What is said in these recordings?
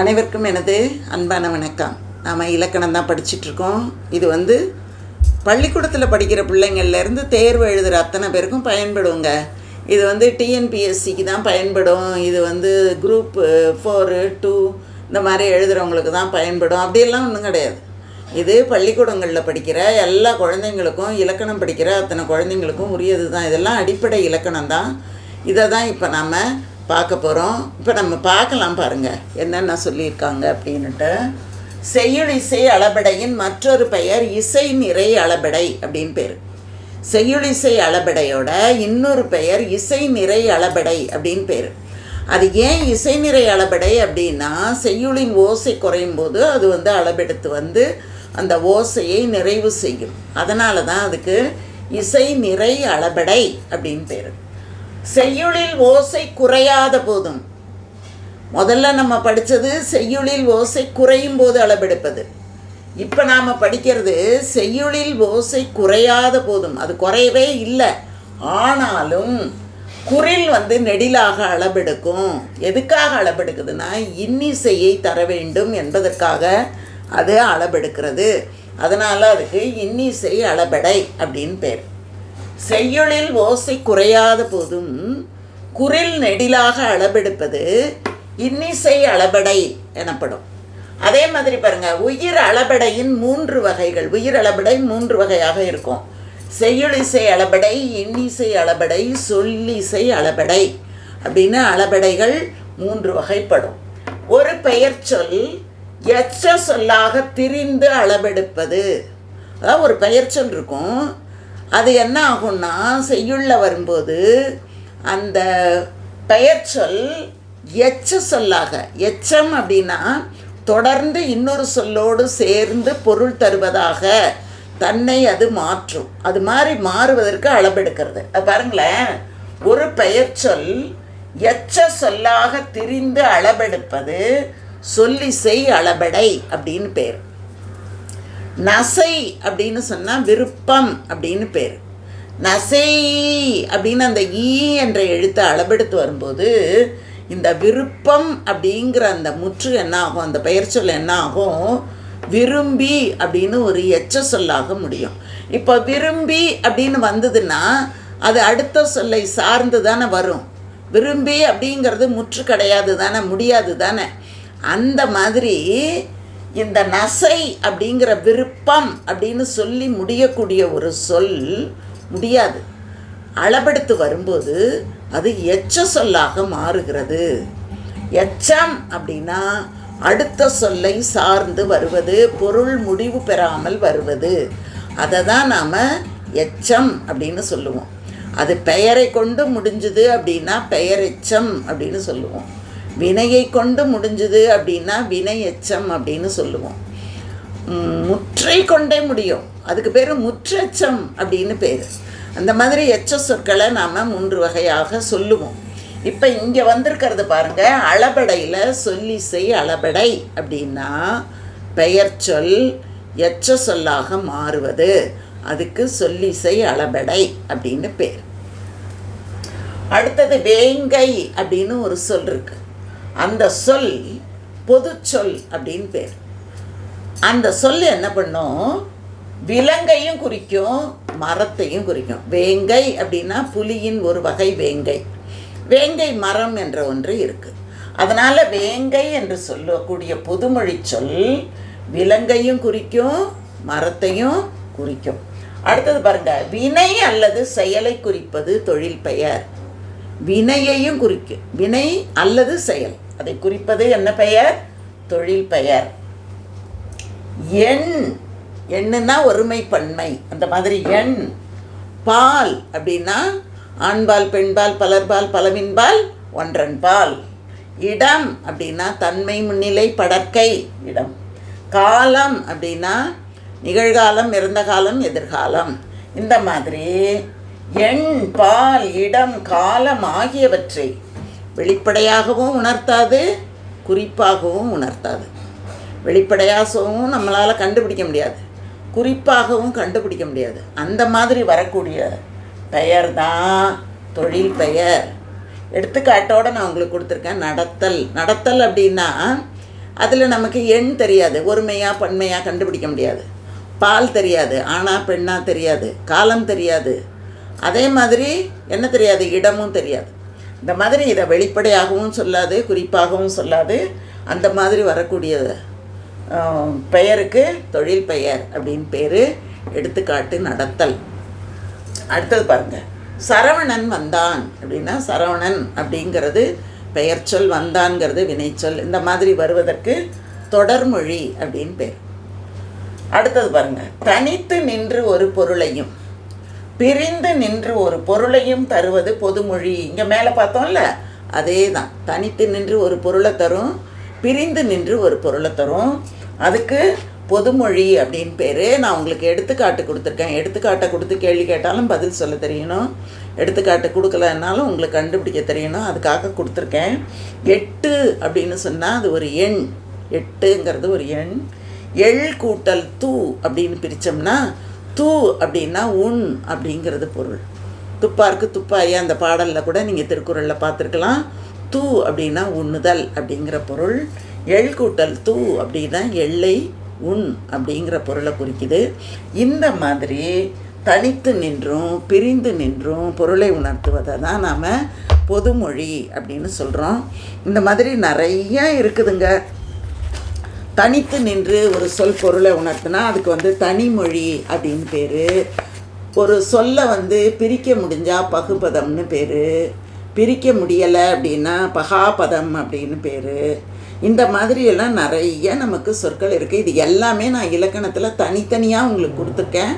அனைவருக்கும் எனது அன்பான வணக்கம். நாம் இலக்கணம் தான் படிச்சிட்ருக்கோம். இது வந்து பள்ளிக்கூடத்தில் படிக்கிற பிள்ளைங்கள்லேருந்து தேர்வு எழுதுகிற அத்தனை பேருக்கும் பயன்படுங்க. இது வந்து டிஎன்பிஎஸ்சிக்கு தான் பயன்படும். இது வந்து குரூப் ஃபோரு டூ இந்த மாதிரி எழுதுகிறவங்களுக்கு தான் பயன்படும். அப்படியெல்லாம் ஒன்றும் கிடையாது. இது பள்ளிக்கூடங்களில் படிக்கிற எல்லா குழந்தைங்களுக்கும் இலக்கணம் படிக்கிற அத்தனை குழந்தைங்களுக்கும் உரியது தான் இதெல்லாம் அடிப்படை இலக்கணம் தான். இதை தான் இப்போ நம்ம பார்க்க போகிறோம் இப்போ நம்ம பார்க்கலாம் பாருங்கள் என்னென்ன சொல்லியிருக்காங்க அப்படின்ட்டு செய்யுள் இசை அளபடையின் மற்றொரு பெயர் இசை நிறை அளபடை அப்படின்னு பேர். செய்யுள் இசை அளபடையோட இன்னொரு பெயர் இசை நிறை அளபடை அப்படின்னு பேர். அது ஏன் இசை நிறை அளபடை அப்படின்னா செய்யுளின் ஓசை குறையும் போது அது வந்து அளபெடுத்து வந்து அந்த ஓசையை நிறைவு செய்யும். அதனால தான் அதுக்கு இசை நிறை அளபடை அப்படின்னு பேர். செய்யுளில் ஓசை குறையாத போதும். முதல்ல நம்ம படித்தது செய்யுளில் ஓசை குறையும் போது அளபெடுப்பது இப்போ நாம் படிக்கிறது செய்யுளில் ஓசை குறையாத போதும். அது குறையவே இல்லை. ஆனாலும் குரில் வந்து நெடிலாக அளபெடுக்கும் எதுக்காக அளபெடுக்குதுன்னா இன்னிசையை தர வேண்டும் என்பதற்காக அது அளபெடுக்கிறது அதனால் அதுக்கு இன்னிசை அளபடை அப்படின்னு பேர். செய்யுளில் ஓசை குறையாத போதும் குரில் நெடிலாக அளபெடுப்பது இன்னிசை அளபடை எனப்படும். அதே மாதிரி பாருங்க உயிர் அளபடையின் மூன்று வகைகள். உயிர் அளபடை மூன்று வகையாக இருக்கும். செய்யுளிசை அளபடை இன்னிசை அளபடை சொல்லிசை அளபடை அப்படின்னு அளபடைகள் மூன்று வகைப்படும். ஒரு பெயர் சொல் எச்ச சொல்லாக திரிந்து அளபெடுப்பது அதாவது ஒரு பெயர் சொல் இருக்கும். அது என்ன ஆகும்னா செய்யுள்ள வரும்போது அந்த பெயர் சொல் எச்ச சொல்லாக எச்சம் அப்படின்னா தொடர்ந்து இன்னொரு சொல்லோடு சேர்ந்து பொருள் தருவதாக தன்னை அது மாற்றும். அது மாதிரி மாறுவதற்கு அளபெடுக்கிறது அது பாருங்களேன் ஒரு பெயர் சொல் எச்ச சொல்லாக திரிந்து அளபெடுப்பது சொல்லிசை அளபடை அப்படின்னு பேர். நசை அப்படின்னு சொன்னால் விருப்பம் அப்படின்னு பேர். நசை அப்படின்னு அந்த ஈ என்ற எழுத்தை அளபெடுத்து வரும்போது இந்த விருப்பம் அப்படிங்கிற அந்த முற்று என்ன ஆகும் அந்த பெயர் சொல் என்ன ஆகும் விரும்பி அப்படின்னு ஒரு எச்ச சொல்லாக முடியும். இப்போ விரும்பி அப்படின்னு வந்ததுன்னா அது அடுத்த சொல்லை சார்ந்து தானே வரும். விரும்பி அப்படிங்கிறது முற்று கிடையாது தானே முடியாது தானே. அந்த மாதிரி இந்த நசை அப்படிங்கிற விருப்பம் அப்படின்னு சொல்லி முடியக்கூடிய ஒரு சொல் முடியாது. அளபெடுத்து வரும்போது அது எச்ச சொல்லாக மாறுகிறது. எச்சம் அப்படின்னா அடுத்த சொல்லை சார்ந்து வருவது பொருள் முடிவு பெறாமல் வருவது. அதை தான் நாம் எச்சம் அப்படின்னு சொல்லுவோம். அது பெயரை கொண்டு முடிஞ்சுது அப்படின்னா பெயர் எச்சம் அப்படின்னு சொல்லுவோம். வினையை கொண்டு முடிஞ்சுது அப்படின்னா வினை எச்சம் அப்படின்னு சொல்லுவோம். முற்றை கொண்டே முடியும். அதுக்கு பேர் முற்றெச்சம் அப்படின்னு பேர். அந்த மாதிரி எச்ச சொற்களை நாம் மூன்று வகையாக சொல்லுவோம். இப்போ இங்கே வந்திருக்கிறது பாருங்கள் அளபடையில் சொல்லிசை அளபடை அப்படின்னா பெயர் சொல் எச்ச சொல்லாக மாறுவது. அதுக்கு சொல்லிசை அளபடை அப்படின்னு பேர். அடுத்தது வேங்கை அப்படின்னு ஒரு சொல் இருக்குது அந்த சொல் பொது சொல் அப்படின்னு பேர். அந்த சொல் என்ன பண்ணும்? விலங்கையும் குறிக்கும் மரத்தையும் குறிக்கும். வேங்கை அப்படின்னா புலியின் ஒரு வகை வேங்கை. வேங்கை மரம் என்ற ஒன்று இருக்குது அதனால் வேங்கை என்று சொல்லக்கூடிய பொதுமொழி சொல் விலங்கையும் குறிக்கும் மரத்தையும் குறிக்கும். அடுத்தது பாருங்க வினை அல்லது செயலை குறிப்பது தொழில் பெயர். வினையையும் குறிக்கும். வினை அல்லது செயல். அதை குறிப்பது என்ன பெயர்? தொழில் பெயர். எண். எண்ணுன்னா ஒருமை பன்மை அந்த மாதிரி எண். பால் அப்படின்னா ஆண்பால் பெண்பால் பலர்பால் பலவின்பால் ஒன்றன்பால். இடம் அப்படின்னா தன்மை முன்னிலை படற்கை இடம். காலம் அப்படின்னா நிகழ்காலம் இறந்த காலம் எதிர்காலம். இந்த மாதிரி எண் பால் இடம் காலம் ஆகியவற்றை வெளிப்படையாகவும் உணர்த்தாது குறிப்பாகவும் உணர்த்தாது. வெளிப்படையாகவும் நம்மளால் கண்டுபிடிக்க முடியாது. குறிப்பாகவும் கண்டுபிடிக்க முடியாது. அந்த மாதிரி வரக்கூடிய பெயர் தான் தொழில் பெயர். எடுத்துக்காட்டோடு நான் உங்களுக்கு கொடுத்துருக்கேன் நடத்தல். நடத்தல் அப்படின்னா அதில் நமக்கு எண் தெரியாது. ஒருமையாக பன்மையாக கண்டுபிடிக்க முடியாது. பால் தெரியாது ஆணா பெண்ணா தெரியாது காலம் தெரியாது. அதே மாதிரி என்ன தெரியாது? இடமும் தெரியாது. இந்த மாதிரி இதை வெளிப்படையாகவும் சொல்லாது குறிப்பாகவும் சொல்லாது. அந்த மாதிரி வரக்கூடிய பெயருக்கு தொழில் பெயர் அப்படின்னு பேர் எடுத்துக்காட்டு நடத்தல். அடுத்தது பாருங்கள் சரவணன் வந்தான் அப்படின்னா சரவணன் அப்படிங்கிறது பெயர்ச்சொல் வந்தான்ங்கிறது வினைச்சொல். இந்த மாதிரி வருவதற்கு தொடர்மொழி அப்படின்னு பேர். அடுத்தது பாருங்கள் தனித்து நின்று ஒரு பொருளையும் பிரிந்து நின்று ஒரு பொருளையும் தருவது பொதுமொழி. இங்கே மேலே பார்த்தோம்ல? அதே தான் தனித்து நின்று ஒரு பொருளை தரும் பிரிந்து நின்று ஒரு பொருளை தரும். அதுக்கு பொதுமொழி அப்படின்னு பேர். நான் உங்களுக்கு எடுத்துக்காட்டு கொடுத்துருக்கேன். எடுத்துக்காட்டை கொடுத்து கேள்வி கேட்டாலும் பதில் சொல்ல தெரியணும். எடுத்துக்காட்டு கொடுக்கலன்னாலும் உங்களுக்கு கண்டுபிடிக்க தெரியணும். அதுக்காக கொடுத்துருக்கேன். எட்டு அப்படின்னு சொன்னால் அது ஒரு எண். எட்டுங்கிறது ஒரு எண். எள் கூட்டல் தூ அப்படின்னு பிரித்தோம்னா தூ அப்படின்னா உண் அப்படிங்கிறது பொருள். துப்பாருக்கு துப்பாயா அந்த பாடலில் கூட நீங்கள் திருக்குறளில் பார்த்துருக்கலாம். தூ அப்படின்னா உண்ணுதல் அப்படிங்கிற பொருள். எள் கூட்டல் தூ அப்படின்னா எள்ளை உண் அப்படிங்கிற பொருளை குறிக்குது. இந்த மாதிரி தனித்து நின்றும் பிரிந்து நின்றும் பொருளை உணர்த்துவதை தான் நாம் பொதுமொழி அப்படின்னு சொல்கிறோம் இந்த மாதிரி நிறையா இருக்குதுங்க. தனித்து நின்று ஒரு சொல் பொருளை உணர்த்தினா அதுக்கு வந்து தனிமொழி அப்படின்னு பேர். ஒரு சொல்லை வந்து பிரிக்க முடிஞ்சால் பகுபதம்னு பேர். பிரிக்க முடியலை அப்படின்னா பகாபதம் அப்படின்னு பேர். இந்த மாதிரி எல்லாம் நிறைய நமக்கு சொற்கள் இருக்குது இது எல்லாமே நான் இலக்கணத்தில் தனித்தனியாக உங்களுக்கு கொடுத்துருக்கேன்.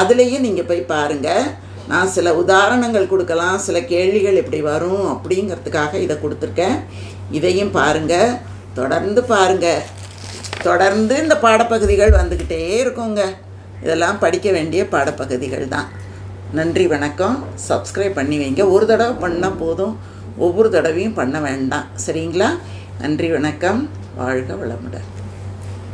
அதுலேயும் நீங்கள் போய் பாருங்கள் நான் சில உதாரணங்கள் கொடுக்கலாம் சில கேள்விகள் இப்படி வரும் அப்படிங்கிறதுக்காக இதை கொடுத்துருக்கேன். இதையும் பாருங்கள் தொடர்ந்து பாருங்கள் தொடர்ந்து இந்த பாடப்பகுதிகள் வந்துக்கிட்டே இருக்குங்க. இதெல்லாம் படிக்க வேண்டிய பாடப்பகுதிகள் தான். நன்றி வணக்கம். சப்ஸ்கிரைப் பண்ணி வைங்க. ஒரு தடவை பண்ணால் போதும். ஒவ்வொரு தடவையும் பண்ண வேண்டாம். சரிங்களா? நன்றி வணக்கம். வாழ்க வளமுடன்.